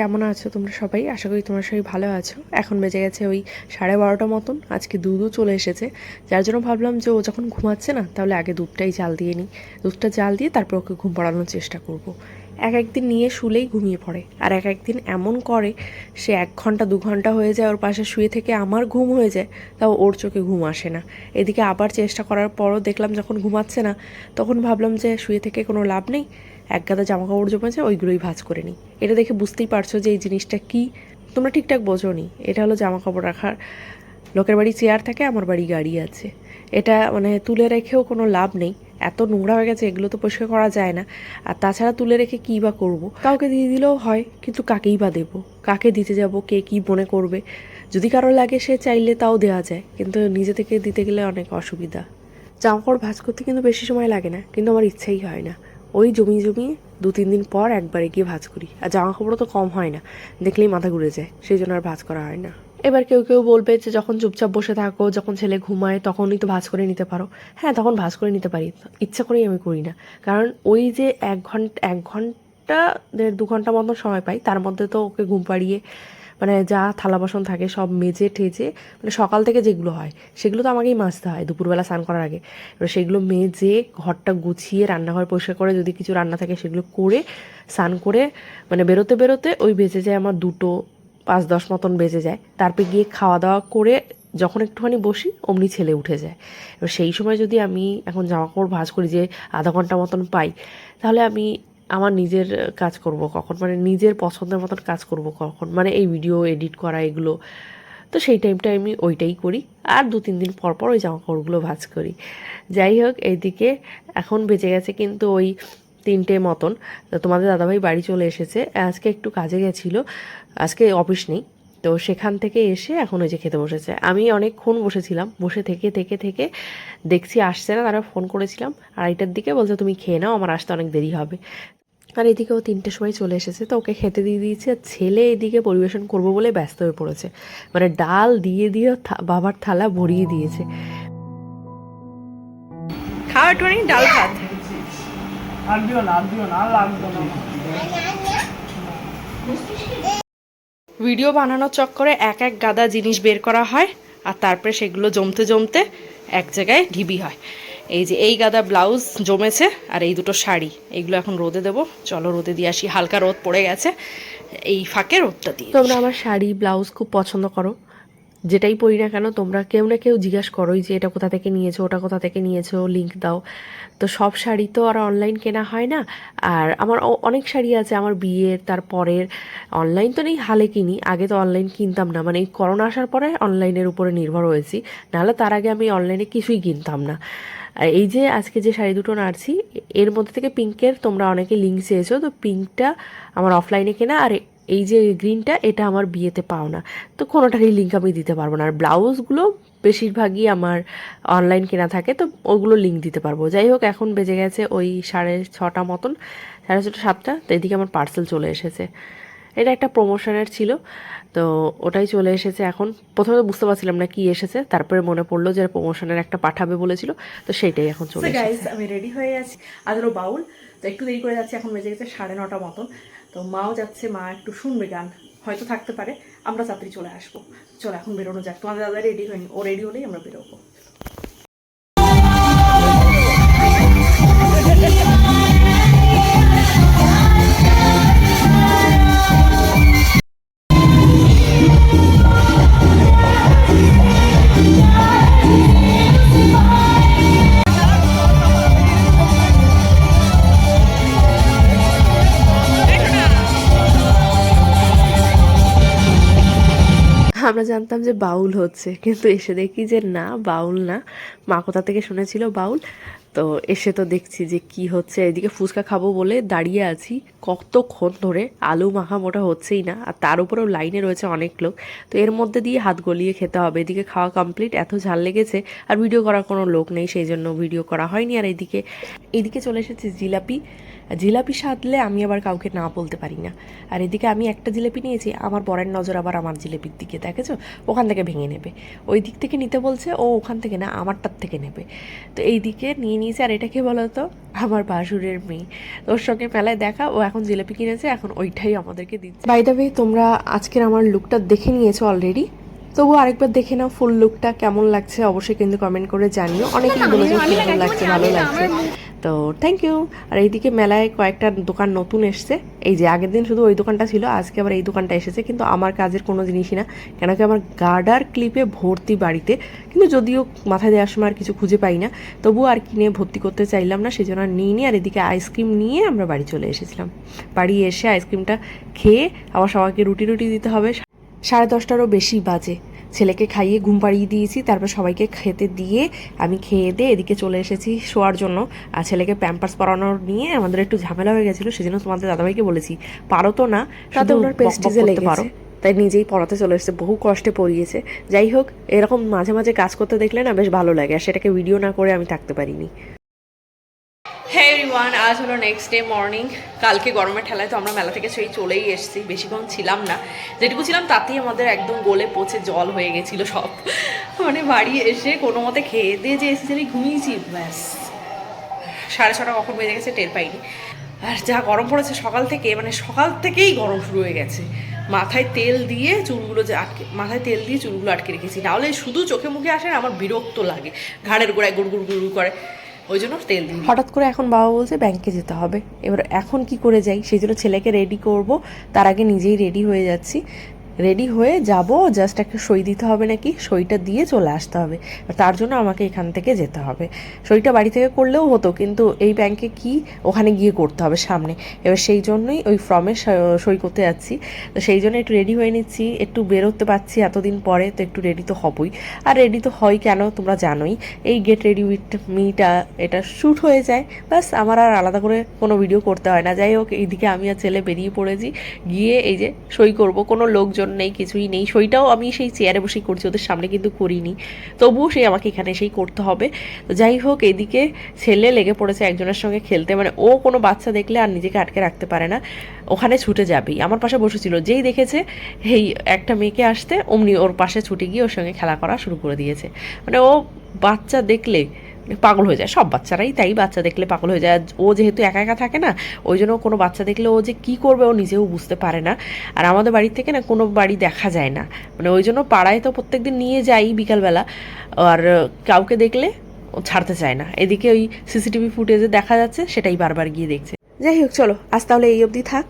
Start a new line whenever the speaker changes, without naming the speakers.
কেমন আছো তোমরা সবাই? আশা করি তোমরা সবাই ভালো আছো। এখন বেজে গেছে ওই সাড়ে বারোটা মতন। আজকে দুধও চলে এসেছে। যার জন্য ভাবলাম যে ও যখন ঘুমাচ্ছে না, তাহলে আগে দুধটাই জাল দিয়ে নিই। দুধটা জাল দিয়ে তারপর ওকে ঘুম পড়ানোর চেষ্টা করব। এক একদিন নিয়ে শুলেই ঘুমিয়ে পড়ে। আর এক একদিন এমন করে, সে এক ঘণ্টা, দু ঘণ্টা হয়ে যায় ওর পাশে শুয়ে থেকে আমার ঘুম হয়ে যায়, তাও ওর চোখে ঘুম আসে না। এদিকে আবার চেষ্টা করার পরও দেখলাম যখন ঘুমাচ্ছে না, তখন ভাবলাম যে শুয়ে থেকে কোনো লাভ নেই। এক গাদা জামা কাপড় জমেছে ওইগুলোই ভাঁজ করে নিই। এটা দেখে বুঝতেই পারছ যে এই জিনিসটা কি? তোমরা ঠিকঠাক বোঝো নি এটা হলো জামা কাপড় রাখার। লোকের বাড়ি চেয়ার থাকে, আমার বাড়ি গাড়ি আছে। এটা মানে তুলে রেখেও কোনো লাভ নেই। এত নোংরা হয়ে গেছে, এগুলো তো পরিষ্কার করা যায় না। আর তাছাড়া তুলে রেখে কী বা করব? কাউকে দিয়ে দিলেও হয়, কিন্তু কাকেই বা দেবো? কাকে দিতে যাব? কে কী মনে করবে? যদি কারও লাগে, সে চাইলে তাও দেওয়া যায়। কিন্তু নিজে থেকে দিতে গেলে অনেক অসুবিধা। জামা কাপড় ভাঁজ করতে কিন্তু বেশি সময় লাগে না, কিন্তু আমার ইচ্ছাই হয় না। ওই জমিয়ে জমিয়ে দু তিন দিন পর একবারে গিয়ে ভাঁজ করি। আর জামা কাপড়ও তো কম হয় না, দেখলেই মাথা ঘুরে যায়, সেই জন্য আর ভাঁজ করা হয় না। এবার কেউ কেউ বলবে যে যখন চুপচাপ বসে থাকো, যখন ছেলে ঘুমায়, তখনই তো ভাজ করে নিতে পারো। হ্যাঁ তখন ভাঁজ করে নিতে পারি, ইচ্ছা করেই আমি করি না। কারণ ওই যে এক ঘণ্টা এক ঘণ্টা, দেড় দু ঘণ্টা মতন সময় পাই, তার মধ্যে তো ওকে ঘুম পাড়িয়ে মানে যা থালা বাসন থাকে সব মেজে ঠেজে মানে সকাল থেকে যেগুলো হয়, সেগুলো তো আমাকেই মাজতে হয় দুপুরবেলা স্নান করার আগে। এবার সেগুলো মেজে ঘরটা গুছিয়ে, রান্নাঘর পরিষ্কার করে যদি কিছু রান্না থাকে সেগুলো করে, স্নান করে মানে বেরোতে বেরোতে ওই বেজে যায় আমার দুটো, পাঁচ দশ মতন বেজে যায়। তারপরে গিয়ে খাওয়া দাওয়া করে যখন একটুখানি বসি, অমনি ছেলে উঠে যায়। এবার সেই সময় যদি আমি এখন জামা কাপড় ভাঁজ করি যে আধা ঘণ্টা মতন পাই, তাহলে আমি আমার নিজের কাজ করব কখন? মানে নিজের পছন্দের মতন কাজ করব কখন? মানে এই ভিডিও এডিট করা এগুলো। তো সেই টাইমটা আমি ওইটাই করি। আর দু, তিন দিন পর পর ওই জামা কাপড়গুলো ভাঁজ করি। যাই হোক, এইদিকে এখন বেঁচে গেছে কিন্তু ওই তিনটে মতন। তোমাদের দাদাভাই বাড়ি চলে এসেছে। আজকে একটু কাজে গেছিল। আজকে অফিস নেই। তো সেখান থেকে এসে এখন ওই যে খেতে বসেছে। আমি অনেকক্ষণ বসেছিলাম। বসে থেকে থেকে থেকে দেখছি আসছে না। তারা ফোন করেছিলাম। আড়াইটার দিকে বলছে, তুমি খেয়ে নাও। আমার আসতে অনেক দেরি হবে। আর এদিকে ও তিনটের সময় চলে এসেছে তো ওকে খেতে দিয়ে দিয়েছে আর ছেলে এদিকে পরিবেশন করব বলে ব্যস্ত হয়ে পড়েছে। মানে ডাল দিয়ে দিয়ে বাবার থালা ভরিয়ে দিয়েছে। খাওয়া একটুখানি ডাল ভাত।
আর দিও না আর দিও না আর লাগবে না।
ভিডিও বানানোর চক্করে এক এক গাদা জিনিস বের করা হয় আর তারপরে সেগুলো জমতে জমতে এক জায়গায় ঢিবি হয়। এই যে এই গাদা ব্লাউজ জমেছে আর এই দুটো শাড়ি এইগুলো এখন রোদে দেবো। চলো রোদে দিয়ে আসি হালকা রোদ পড়ে গেছে। এই ফাঁকে রোদটা দিয়ে তোমরা আমার শাড়ি ব্লাউজ খুব পছন্দ করো। যেটাই পরি না কেন, তোমরা কেউ না কেউ জিজ্ঞাসা করোই যে এটা কোথা থেকে নিয়েছো, ওটা কোথা থেকে নিয়েছো লিঙ্ক দাও। তো সব শাড়ি তো আর অনলাইন কেনা হয় না। আর আমার অনেক শাড়ি আছে আমার বিয়ের, তারপরের অনলাইন তো নেই, হালে কিনি। আগে তো অনলাইন কিনতাম না। মানে এই করোনা আসার পরে অনলাইনের উপরে নির্ভর হয়েছি। নাহলে তার আগে আমি অনলাইনে কিছুই কিনতাম না। এই যে আজকে যে শাড়ি দুটো নাড়ছি, এর মধ্যে থেকে পিঙ্কের তোমরা অনেকে লিঙ্ক চেয়েছো। তো পিঙ্কটা আমার অফলাইনে কেনা। আর এই যে গ্রিনটা এটা আমার বিয়েতে পাও না। তো কোনোটারই লিঙ্ক আমি দিতে পারব না। আর ব্লাউজগুলো বেশিরভাগই আমার অনলাইন কেনা থাকে তো ওগুলো লিঙ্ক দিতে পারব। যাই হোক এখন বেজে গেছে ওই সাড়ে ছটা মতন সাড়ে ছটা সাতটা তো এদিকে আমার পার্সেল চলে এসেছে। এটা একটা প্রমোশনের ছিল তো ওটাই চলে এসেছে এখন। প্রথমে তো বুঝতে পারছিলাম না কি এসেছে তারপরে মনে পড়ল যে প্রমোশনের একটা পাঠাবে বলেছিল তো সেইটাই এখন চলে এসেছে।
আমি রেডি হয়ে আছি। হলো বাউল তো একটু দেরি করে যাচ্ছি এখন বেজে গেছে সাড়ে নটা মতন। তো মাও যাচ্ছে, মা একটু শুনবে গান। হয়তো থাকতে পারে। আমরা তাড়াতাড়ি চলে আসব। চলো, এখন বেরোনো যাক। তোমাদের দাদা রেডি হয়নি। ও রেডি হলেই আমরা বেরোবো।
আমরা জানতাম যে বাউল হচ্ছে। কিন্তু এসে দেখি যে না, বাউল না। মা কোথা থেকে শুনেছিল বাউল? তো এসে তো দেখছি যে কি হচ্ছে। এদিকে ফুচকা খাব বলে দাঁড়িয়ে আছি। কতক্ষণ ধরে আলু মাখা মোটা হচ্ছেই না। আর তার উপরেও লাইনে রয়েছে অনেক লোক। তো এর মধ্যে দিয়ে হাত গলিয়ে খেতে হবে। এদিকে খাওয়া কমপ্লিট এত ঝাল লেগেছে। আর ভিডিও করার কোনো লোক নেই, সেই জন্য ভিডিও করা হয়নি। আর এদিকে এদিকে চলে এসেছে জিলাপি। জিলাপি সাধলে আমি আবার কাউকে না বলতে পারি না। আর এদিকে আমি একটা জিলাপি নিয়েছি আমার বরের নজর আবার আমার জিলাপির দিকে দেখেছ? ওখান থেকে ভেঙে নেবে। ওই দিক থেকে নিতে বলছে ও ওখান থেকে না আমারটার থেকে নেবে। তো এই দিকে নিয়ে নিয়েছে আর এটা কি বলো তো আমার বাসুরের মেয়ে। ওর সঙ্গে মেলায় দেখা ও এখন জিলাপি কিনেছে এখন ওইটাই আমাদেরকে দিচ্ছে। বাই দ্য ওয়ে তোমরা আজকের আমার লুকটা দেখে নিয়েছো অলরেডি তবু আরেকবার দেখে নাও ফুল লুকটা কেমন লাগছে অবশ্যই কিন্তু কমেন্ট করে জানিও। অনেকেই বলেছে সুন্দর লাগছে ভালো লাগছে। তো থ্যাংক ইউ আর এইদিকে মেলায় কয়েকটা দোকান নতুন এসছে। এই যে আগের দিন শুধু ওই দোকানটা ছিল, আজকে আবার এই দোকানটা এসেছে। কিন্তু আমার কাজের কোনো জিনিসই না, কেন কি আমার গার্ডার ক্লিপে ভর্তি বাড়িতে। কিন্তু যদিও মাথায় দেওয়ার সময় আর কিছু খুঁজে পাই না, তবুও আর কিনে ভর্তি করতে চাইলাম না সেই জন্য আর নিয়ে নিই আর এদিকে আইসক্রিম নিয়ে আমরা বাড়ি চলে এসেছিলাম। বাড়ি এসে আইসক্রিমটা খেয়ে আবার সবাইকে রুটি রুটি দিতে হবে। সাড়ে দশটারও বেশি বাজে। ছেলেকে খাইয়ে ঘুম পাড়িয়ে দিয়েছি তারপর সবাইকে খেতে দিয়ে আমি খেয়ে দিয়ে এদিকে চলে এসেছি শোয়ার জন্য। আর ছেলেকে প্যাম্পার্স পরানোর নিয়ে আমাদের একটু ঝামেলা হয়ে গেছিল সেজন্য তোমাদের দাদাভাইকে বলেছি পারো তো না তাতে ওনার পেস্টিজে
করতে পারো।
তাই নিজেই পড়াতে চলে এসেছে বহু কষ্টে পড়িয়েছে। যাই হোক এরকম মাঝে মাঝে কাজ করতে দেখলে না বেশ ভালো লাগে আর সেটাকে ভিডিও না করে আমি থাকতে পারিনি। হ্যাঁ এভরিওয়ান আজ হলো নেক্সট ডে মর্নিং কালকে গরমের ঠেলায় তো আমরা মেলা থেকে সেই চলেই এসেছি। বেশিক্ষণ ছিলাম না। যেটুকু ছিলাম তাতেই আমাদের একদম গলে পচে জল হয়ে গেছিল সব। মানে বাড়ি এসে কোনো মতে খেয়ে দিয়ে যে এসেছি আমি ঘুমিয়েছি, ব্যাস। সাড়ে ছটা কখন বেজে গেছে টের পাইনি। আর যা গরম পড়েছে সকাল থেকে মানে সকাল থেকেই গরম শুরু হয়ে গেছে। মাথায় তেল দিয়ে চুলগুলো যে আটকে, মাথায় তেল দিয়ে চুলগুলো আটকে রেখেছি। নাহলে শুধু চোখে মুখে আসে না, আমার বিরক্ত লাগে। ঘাড়ের গোড়ায় গুড় গুড় গুড় করে। ওই জন্য তেল দিই হঠাৎ করে এখন বাবা বলছে ব্যাংকে যেতে হবে। এবার এখন কি করে যাই? সেই জন্য ছেলেকে রেডি করব। তার আগে নিজেই রেডি হয়ে যাচ্ছি। রেডি হয়ে যাব, জাস্ট একটা সই দিতে হবে নাকি, সইটা দিয়ে চলে আসতে হবে। তার জন্য আমাকে এখান থেকে যেতে হবে। সইটা বাড়ি থেকে করলেও হতো, কিন্তু এই ব্যাংকে কি ওখানে গিয়ে করতে হবে সামনে। এবার সেই জন্যই ওই ফর্মে সই করতে যাচ্ছি। তো সেই জন্য একটু রেডি হয়ে নিচ্ছি, একটু বেরোতে পারছি, এতদিন পরে তো একটু রেডি তো হবই। আর রেডি তো হয় কেন তোমরা জানোই, এই গেট রেডি উইথ মিটা এটা শ্যুট হয়ে যায়। ব্যাস, আমার আর আলাদা করে কোনো ভিডিও করতে হয় না। যাই হোক, এইদিকে আমি আর ছেলে বেরিয়ে পড়েছি। গিয়ে এই যে সই করব, কোনো লোকজন নেই, কিছুই নেই। সইটাও আমি সেই চেয়ারে বসেই করছি, ওদের সামনে কিন্তু করিনি। তবুও সেই আমাকে এখানে এসেই করতে হবে। তো যাই হোক, এদিকে ছেলে লেগে পড়েছে একজনের সঙ্গে খেলতে। মানে ও কোনো বাচ্চা দেখলে আর নিজেকে আটকে রাখতে পারে না। ওখানে ছুটে যাবেই। আমার পাশে বসেছিল। যেই দেখেছে এই একটা মেয়েকে আসতে, অমনি ওর পাশে ছুটে গিয়ে ওর সঙ্গে খেলা করা শুরু করে দিয়েছে। মানে ও বাচ্চা দেখলে পাগল হয়ে যায়। সব বাচ্চারাই তাই, বাচ্চা দেখলে পাগল হয়ে যায়। ও যেহেতু একা একা থাকে না, ওই জন্য কোনো বাচ্চা দেখলে ও যে কী করবে ও নিজেও বুঝতে পারে না। আর আমাদের বাড়ি থেকে না কোনো বাড়ি দেখা যায় না। মানে ওই জন্য পাড়ায় তো প্রত্যেকদিন নিয়ে যাই বিকালবেলা। আর কাউকে দেখলে ও ছাড়তে চায় না। এদিকে ওই সিসিটিভি ফুটেজে দেখা যাচ্ছে, সেটাই বারবার গিয়ে দেখছে। যাই হোক, চলো, আজ তাহলে এই অবধি থাক।